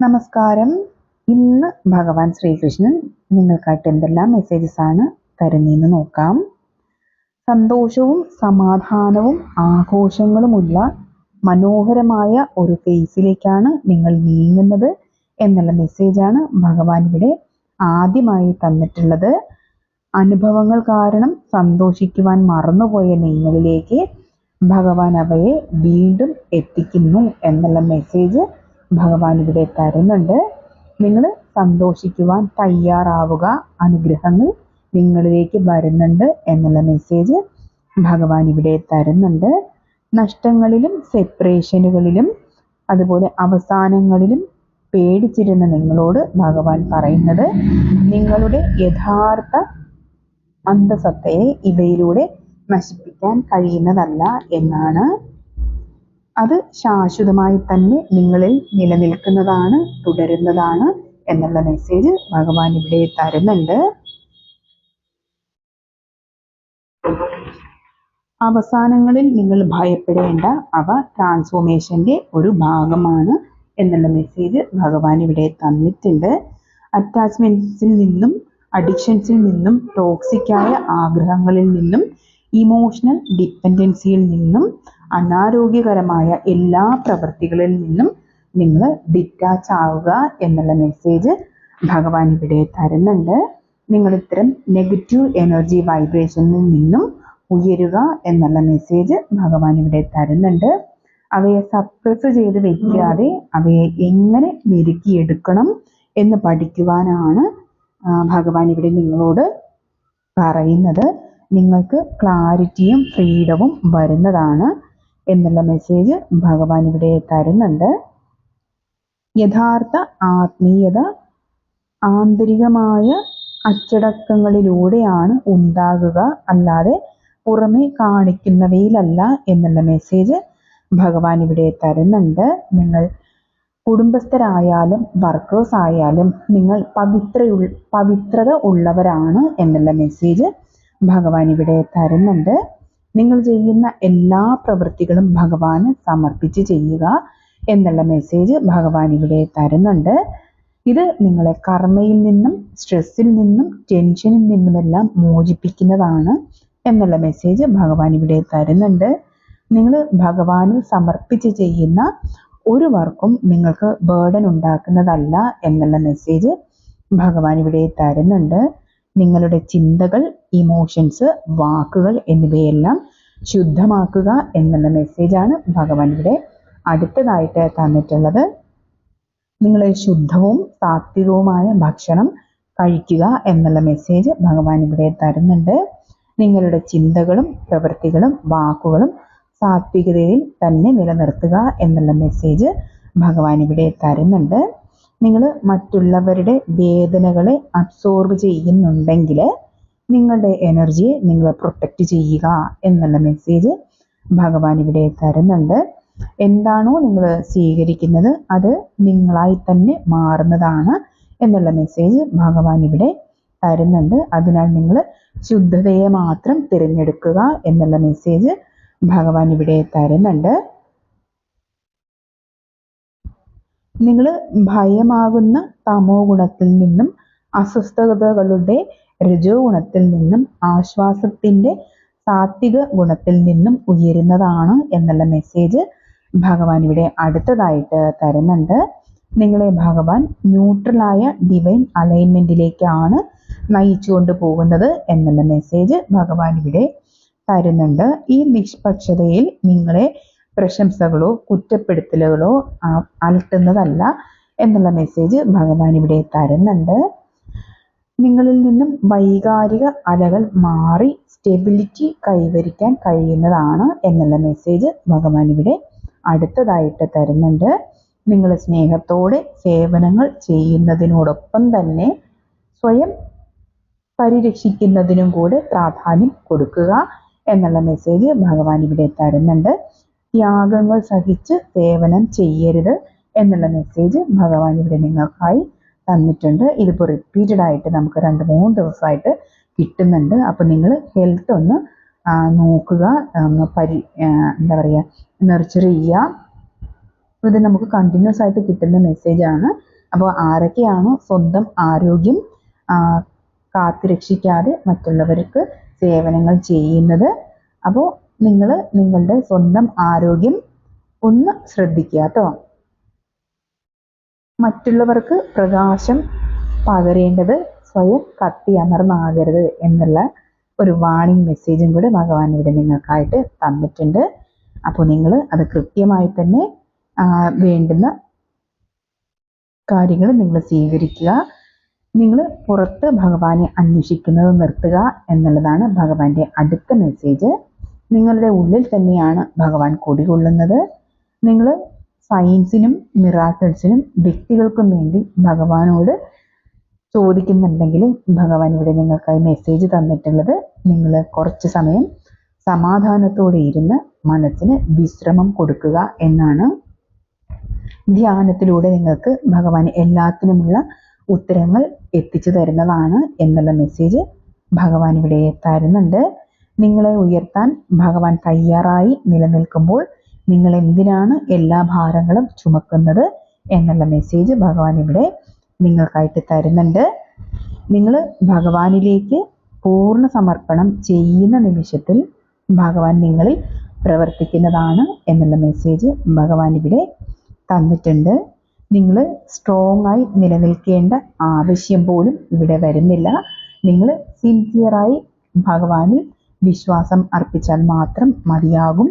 നമസ്കാരം. ഇന്ന് ഭഗവാൻ ശ്രീകൃഷ്ണൻ നിങ്ങൾക്കായിട്ട് എന്തെല്ലാം മെസ്സേജസ് ആണ് തരുന്നതെന്ന് നോക്കാം. സന്തോഷവും സമാധാനവും ആഘോഷങ്ങളുമുള്ള മനോഹരമായ ഒരു ഫേസിലേക്കാണ് നിങ്ങൾ നീങ്ങുന്നത് എന്നുള്ള മെസ്സേജാണ് ഭഗവാൻ ഇവിടെ ആദ്യമായി തന്നിട്ടുള്ളത്. അനുഭവങ്ങൾ കാരണം സന്തോഷിക്കുവാൻ മറന്നുപോയ നിങ്ങളിലേക്ക് ഭഗവാൻ അവയെ വീണ്ടും എത്തിക്കുന്നു എന്നുള്ള മെസ്സേജ് ഭഗവാൻ ഇവിടെ തരുന്നുണ്ട്. നിങ്ങൾ സന്തോഷിക്കുവാൻ തയ്യാറാവുക. അനുഗ്രഹങ്ങൾ നിങ്ങളിലേക്ക് വരുന്നുണ്ട് എന്നുള്ള മെസ്സേജ് ഭഗവാൻ ഇവിടെ തരുന്നുണ്ട്. നഷ്ടങ്ങളിലും സെപ്പറേഷനുകളിലും അതുപോലെ അവസാനങ്ങളിലും പേടിച്ചിരുന്ന നിങ്ങളോട് ഭഗവാൻ പറയുന്നത് നിങ്ങളുടെ യഥാർത്ഥ അന്തസത്തയെ ഇവയിലൂടെ നശിപ്പിക്കാൻ കഴിയുന്നതല്ല എന്നാണ്. അത് ശാശ്വതമായി തന്നെ നിങ്ങളിൽ നിലനിൽക്കുന്നതാണ് തുടരുന്നതാണ് എന്നുള്ള മെസ്സേജ് ഭഗവാൻ ഇവിടെ തരുന്നുണ്ട്. അവസാനങ്ങളിൽ നിങ്ങൾ ഭയപ്പെടേണ്ട അവ ട്രാൻസ്ഫോർമേഷന്റെ ഒരു ഭാഗമാണ് എന്നുള്ള മെസ്സേജ് ഭഗവാൻ ഇവിടെ തന്നിട്ടുണ്ട്. അറ്റാച്ച്മെന്റ്സിൽ നിന്നും അഡിക്ഷൻസിൽ നിന്നും ടോക്സിക്കായ ആഗ്രഹങ്ങളിൽ നിന്നും ഇമോഷണൽ ഡിപ്പെൻഡൻസിയിൽ നിന്നും അനാരോഗ്യകരമായ എല്ലാ പ്രവൃത്തികളിൽ നിന്നും നിങ്ങൾ ഡിറ്റാച്ച് ആവുക എന്നുള്ള മെസ്സേജ് ഭഗവാൻ ഇവിടെ തരുന്നുണ്ട്. നിങ്ങൾ ഇത്തരം നെഗറ്റീവ് എനർജി വൈബ്രേഷനിൽ നിന്നും ഉയരുക എന്നുള്ള മെസ്സേജ് ഭഗവാൻ ഇവിടെ തരുന്നുണ്ട്. അവയെ സപ്രസ് ചെയ്ത് വെക്കാതെ അവയെ എങ്ങനെ മെരുക്കിയെടുക്കണം എന്ന് പഠിക്കുവാനാണ് ഭഗവാൻ ഇവിടെ നിങ്ങളോട് പറയുന്നത്. നിങ്ങൾക്ക് ക്ലാരിറ്റിയും ഫ്രീഡവും വരുന്നതാണ്. എന്നുള്ള മെസ്സേജ് ഭഗവാൻ ഇവിടെ തരുന്നുണ്ട്. യഥാർത്ഥ ആത്മീയത ആന്തരികമായ അച്ചടക്കങ്ങളിലൂടെയാണ് ഉണ്ടാകുക. അല്ലാതെ പുറമെ കാണിക്കുന്നവയിലല്ല എന്നുള്ള മെസ്സേജ് ഭഗവാൻ ഇവിടെ തരുന്നുണ്ട്. നിങ്ങൾ കുടുംബസ്ഥരായാലും വർക്കേഴ്സ് ആയാലും നിങ്ങൾ പവിത്ര പവിത്രത ഉള്ളവരാണ് എന്നുള്ള മെസ്സേജ് ഭഗവാൻ ഇവിടെ തരുന്നുണ്ട്. നിങ്ങൾ ചെയ്യുന്ന എല്ലാ പ്രവൃത്തികളും ഭഗവാന് സമർപ്പിച്ച് ചെയ്യുക എന്നുള്ള മെസ്സേജ് ഭഗവാൻ ഇവിടെ തരുന്നുണ്ട്. ഇത് നിങ്ങളെ കർമ്മയിൽ നിന്നും സ്ട്രെസ്സിൽ നിന്നും ടെൻഷനിൽ നിന്നുമെല്ലാം മോചിപ്പിക്കുന്നതാണ് എന്നുള്ള മെസ്സേജ് ഭഗവാൻ ഇവിടെ തരുന്നുണ്ട്. നിങ്ങൾ ഭഗവാനിൽ സമർപ്പിച്ച് ചെയ്യുന്ന ഒരു വർക്കും നിങ്ങൾക്ക് ബേർഡൻ ഉണ്ടാക്കുന്നതല്ല എന്നുള്ള മെസ്സേജ് ഭഗവാൻ ഇവിടെ തരുന്നുണ്ട്. നിങ്ങളുടെ ചിന്തകൾ ഇമോഷൻസ് വാക്കുകൾ എന്നിവയെല്ലാം ശുദ്ധമാക്കുക എന്നുള്ള മെസ്സേജാണ് ഭഗവാൻ ഇവിടെ അടുത്തതായിട്ട് തന്നിട്ടുള്ളത്. നിങ്ങൾ ശുദ്ധവും സാത്വികവുമായ ഭക്ഷണം കഴിക്കുക എന്നുള്ള മെസ്സേജ് ഭഗവാൻ ഇവിടെ തരുന്നുണ്ട്. നിങ്ങളുടെ ചിന്തകളും പ്രവൃത്തികളും വാക്കുകളും സാത്വികതയിൽ തന്നെ നിലനിർത്തുക എന്നുള്ള മെസ്സേജ് ഭഗവാൻ ഇവിടെ തരുന്നുണ്ട്. നിങ്ങൾ മറ്റുള്ളവരുടെ വേദനകളെ അബ്സോർബ് ചെയ്യുന്നുണ്ടെങ്കിൽ നിങ്ങളുടെ എനർജിയെ നിങ്ങൾ പ്രൊട്ടക്റ്റ് ചെയ്യുക എന്നുള്ള മെസ്സേജ് ഭഗവാൻ ഇവിടെ തരുന്നുണ്ട്. എന്താണോ നിങ്ങൾ സ്വീകരിക്കുന്നത് അത് നിങ്ങളായി തന്നെ മാറുന്നതാണ് എന്നുള്ള മെസ്സേജ് ഭഗവാൻ ഇവിടെ തരുന്നുണ്ട്. അതിനാൽ നിങ്ങൾ ശുദ്ധതയെ മാത്രം തിരഞ്ഞെടുക്കുക എന്നുള്ള മെസ്സേജ് ഭഗവാൻ ഇവിടെ തരുന്നുണ്ട്. നിങ്ങൾ ഭയമാകുന്ന തമോ ഗുണത്തിൽ നിന്നും അസ്വസ്ഥതകളുടെ രജോ ഗുണത്തിൽ നിന്നും ആശ്വാസത്തിന്റെ സാത്വിക ഗുണത്തിൽ നിന്നും ഉയരുന്നതാണ് എന്നുള്ള മെസ്സേജ് ഭഗവാൻ ഇവിടെ അടുത്തതായിട്ട് തരുന്നുണ്ട്. നിങ്ങളെ ഭഗവാൻ ന്യൂട്രലായ ഡിവൈൻ അലൈൻമെന്റിലേക്കാണ് നയിച്ചുകൊണ്ട് പോകുന്നത് എന്നുള്ള മെസ്സേജ് ഭഗവാൻ ഇവിടെ തരുന്നുണ്ട്. ഈ നിഷ്പക്ഷതയിൽ നിങ്ങളെ പ്രശംസകളോ കുറ്റപ്പെടുത്തലുകളോ അലട്ടുന്നതല്ല എന്നുള്ള മെസ്സേജ് ഭഗവാൻ ഇവിടെ തരുന്നുണ്ട്. നിങ്ങളിൽ നിന്നും വൈകാരിക അലകൾ മാറി സ്റ്റെബിലിറ്റി കൈവരിക്കാൻ കഴിയുന്നതാണ് എന്നുള്ള മെസ്സേജ് ഭഗവാൻ ഇവിടെ അടുത്തതായിട്ട് തരുന്നുണ്ട്. നിങ്ങൾ സ്നേഹത്തോടെ സേവനങ്ങൾ ചെയ്യുന്നതിനോടൊപ്പം തന്നെ സ്വയം പരിരക്ഷിക്കുന്നതിനും കൂടെ പ്രാധാന്യം കൊടുക്കുക എന്നുള്ള മെസ്സേജ് ഭഗവാൻ ഇവിടെ തരുന്നുണ്ട്. ത്യാഗങ്ങൾ സഹിച്ച് സേവനം ചെയ്യരുത് എന്നുള്ള മെസ്സേജ് ഭഗവാൻ ഇവിടെ നിങ്ങൾക്കായി തന്നിട്ടുണ്ട്. ഇതിപ്പോൾ റിപ്പീറ്റഡ് ആയിട്ട് നമുക്ക് രണ്ട് മൂന്ന് ദിവസമായിട്ട് കിട്ടുന്നുണ്ട്. അപ്പം നിങ്ങൾ ഹെൽത്ത് ഒന്ന് നോക്കുക പരി എന്താ പറയുക നെർച്ചർ ചെയ്യുക. ഇത് നമുക്ക് കണ്ടിന്യൂസ് ആയിട്ട് കിട്ടുന്ന മെസ്സേജ് ആണ്. അപ്പോൾ ആരൊക്കെയാണോ സ്വന്തം ആരോഗ്യം കാത്തുരക്ഷിക്കാതെ മറ്റുള്ളവർക്ക് സേവനങ്ങൾ ചെയ്യുന്നത്? അപ്പോൾ നിങ്ങൾ നിങ്ങളുടെ സ്വന്തം ആരോഗ്യം ഒന്ന് ശ്രദ്ധിക്കുക കേട്ടോ മറ്റുള്ളവർക്ക് പ്രകാശം പകരേണ്ടത് സ്വയം കത്തി അമർന്നാകരുത് എന്നുള്ള ഒരു വാണിംഗ് മെസ്സേജും കൂടെ ഭഗവാൻ ഇവിടെ നിങ്ങൾക്കായിട്ട് തന്നിട്ടുണ്ട്. അപ്പോൾ നിങ്ങൾ അത് കൃത്യമായി തന്നെ വേണ്ടുന്ന കാര്യങ്ങൾ നിങ്ങൾ സ്വീകരിക്കുക. നിങ്ങൾ പുറത്ത് ഭഗവാനെ അന്വേഷിക്കുന്നത് നിർത്തുക എന്നുള്ളതാണ് ഭഗവാന്റെ അടുത്ത മെസ്സേജ് നിങ്ങളുടെ ഉള്ളിൽ തന്നെയാണ് ഭഗവാൻ കുടികൊള്ളുന്നത്. നിങ്ങൾ സയൻസിനും മിറാക്കിൾസിനും വ്യക്തികൾക്കും വേണ്ടി ഭഗവാനോട് ചോദിക്കുന്നുണ്ടെങ്കിൽ ഭഗവാൻ ഇവിടെ നിങ്ങൾക്കായി മെസ്സേജ് തന്നിട്ടുള്ളത് നിങ്ങൾ കുറച്ച് സമയം സമാധാനത്തോടെ ഇരുന്ന് മനസ്സിന് വിശ്രമം കൊടുക്കുക എന്നാണ്. ധ്യാനത്തിലൂടെ നിങ്ങൾക്ക് ഭഗവാൻ എല്ലാത്തിനുമുള്ള ഉത്തരങ്ങൾ എത്തിച്ചു തരുന്നതാണ് എന്നുള്ള മെസ്സേജ് ഭഗവാൻ ഇവിടെ തരുന്നുണ്ട്. നിങ്ങളെ ഉയർത്താൻ ഭഗവാൻ തയ്യാറായി നിലനിൽക്കുമ്പോൾ നിങ്ങൾ എന്തിനാണ് എല്ലാ ഭാരങ്ങളും ചുമക്കുന്നത് എന്നുള്ള മെസ്സേജ് ഭഗവാൻ ഇവിടെ നിങ്ങൾക്കായിട്ട് തരുന്നുണ്ട്. നിങ്ങൾ ഭഗവാനിലേക്ക് പൂർണ സമർപ്പണം ചെയ്യുന്ന നിമിഷത്തിൽ ഭഗവാൻ നിങ്ങളിൽ പ്രവർത്തിക്കുന്നതാണ് എന്നുള്ള മെസ്സേജ് ഭഗവാൻ ഇവിടെ തന്നിട്ടുണ്ട്. നിങ്ങൾ സ്ട്രോങ് ആയി നിലനിൽക്കേണ്ട ആവശ്യം പോലും ഇവിടെ വരുന്നില്ല. നിങ്ങൾ സിൻസിയറായി ഭഗവാനിൽ വിശ്വാസം അർപ്പിച്ചാൽ മാത്രം മതിയാകും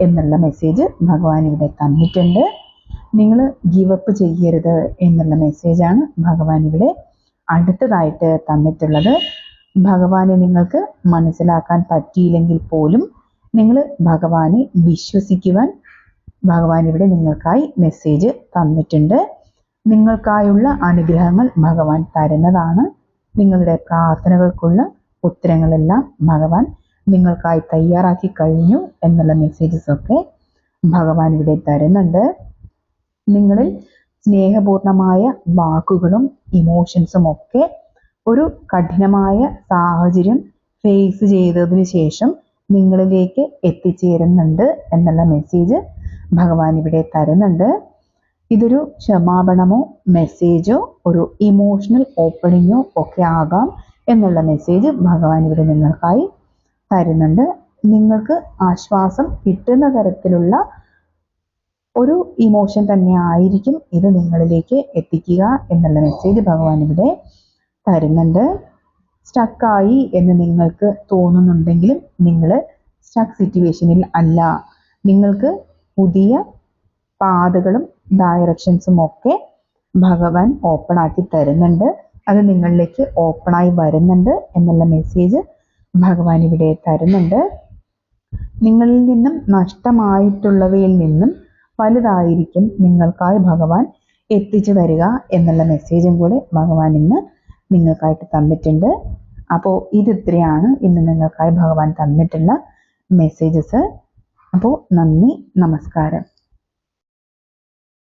എന്നുള്ള മെസ്സേജ് ഭഗവാൻ ഇവിടെ തന്നിട്ടുണ്ട്. നിങ്ങൾ ഗീവപ്പ് ചെയ്യരുത് എന്നുള്ള മെസ്സേജാണ് ഭഗവാൻ ഇവിടെ അടുത്തതായിട്ട് തന്നിട്ടുള്ളത്. ഭഗവാനെ നിങ്ങൾക്ക് മനസ്സിലാക്കാൻ പറ്റിയില്ലെങ്കിൽ പോലും നിങ്ങൾ ഭഗവാനെ വിശ്വസിക്കുവാൻ ഭഗവാൻ ഇവിടെ നിങ്ങൾക്കായി മെസ്സേജ് തന്നിട്ടുണ്ട്. നിങ്ങൾക്കായുള്ള അനുഗ്രഹങ്ങൾ ഭഗവാൻ തരുന്നതാണ്. നിങ്ങളുടെ പ്രാർത്ഥനകൾക്കുള്ള ഉത്തരങ്ങളെല്ലാം ഭഗവാൻ നിങ്ങൾക്കായി തയ്യാറാക്കി കഴിഞ്ഞു എന്നുള്ള മെസ്സേജസ് ഒക്കെ ഭഗവാൻ ഇവിടെ തരുന്നുണ്ട്. നിങ്ങളിൽ സ്നേഹപൂർണമായ വാക്കുകളും ഇമോഷൻസും ഒക്കെ ഒരു കഠിനമായ സാഹചര്യം ഫേസ് ചെയ്തതിന് ശേഷം നിങ്ങളിലേക്ക് എത്തിച്ചേരുന്നുണ്ട് എന്നുള്ള മെസ്സേജ് ഭഗവാൻ ഇവിടെ തരുന്നുണ്ട്. ഇതൊരു ക്ഷമാപണമോ മെസ്സേജോ ഒരു ഇമോഷണൽ ഓപ്പണിങ്ങോ ഒക്കെ ആകാം എന്നുള്ള മെസ്സേജ് ഭഗവാൻ ഇവിടെ നിങ്ങൾക്കായി തരുന്നുണ്ട്. നിങ്ങൾക്ക് ആശ്വാസം കിട്ടുന്ന തരത്തിലുള്ള ഒരു ഇമോഷൻ തന്നെ ആയിരിക്കും ഇത് നിങ്ങളിലേക്ക് എത്തിക്കുക എന്നുള്ള മെസ്സേജ് ഭഗവാൻ ഇവിടെ തരുന്നുണ്ട്. സ്റ്റക്കായി എന്ന് നിങ്ങൾക്ക് തോന്നുന്നുണ്ടെങ്കിലും നിങ്ങൾ സ്റ്റക്ക് സിറ്റുവേഷനിൽ അല്ല. നിങ്ങൾക്ക് പുതിയ പാതകളും ഡയറക്ഷൻസും ഒക്കെ ഭഗവാൻ ഓപ്പൺ ആക്കി തരുന്നുണ്ട്. അത് നിങ്ങളിലേക്ക് ഓപ്പണായി വരുന്നുണ്ട് എന്നുള്ള മെസ്സേജ് ഭഗവാൻ ഇവിടെ തരുന്നുണ്ട്. നിങ്ങളിൽ നിന്നും നഷ്ടമായിട്ടുള്ളവയിൽ നിന്നും വലുതായിരിക്കും നിങ്ങൾക്കായി ഭഗവാൻ എത്തിച്ചു തരിക എന്നുള്ള മെസ്സേജും കൂടെ ഭഗവാൻ ഇന്ന് നിങ്ങൾക്കായിട്ട് തന്നിട്ടുണ്ട്. അപ്പോൾ ഇതിത്രയാണ് ഇന്ന് നിങ്ങൾക്കായി ഭഗവാൻ തന്നിട്ടുള്ള മെസ്സേജസ് അപ്പോൾ നന്ദി നമസ്കാരം.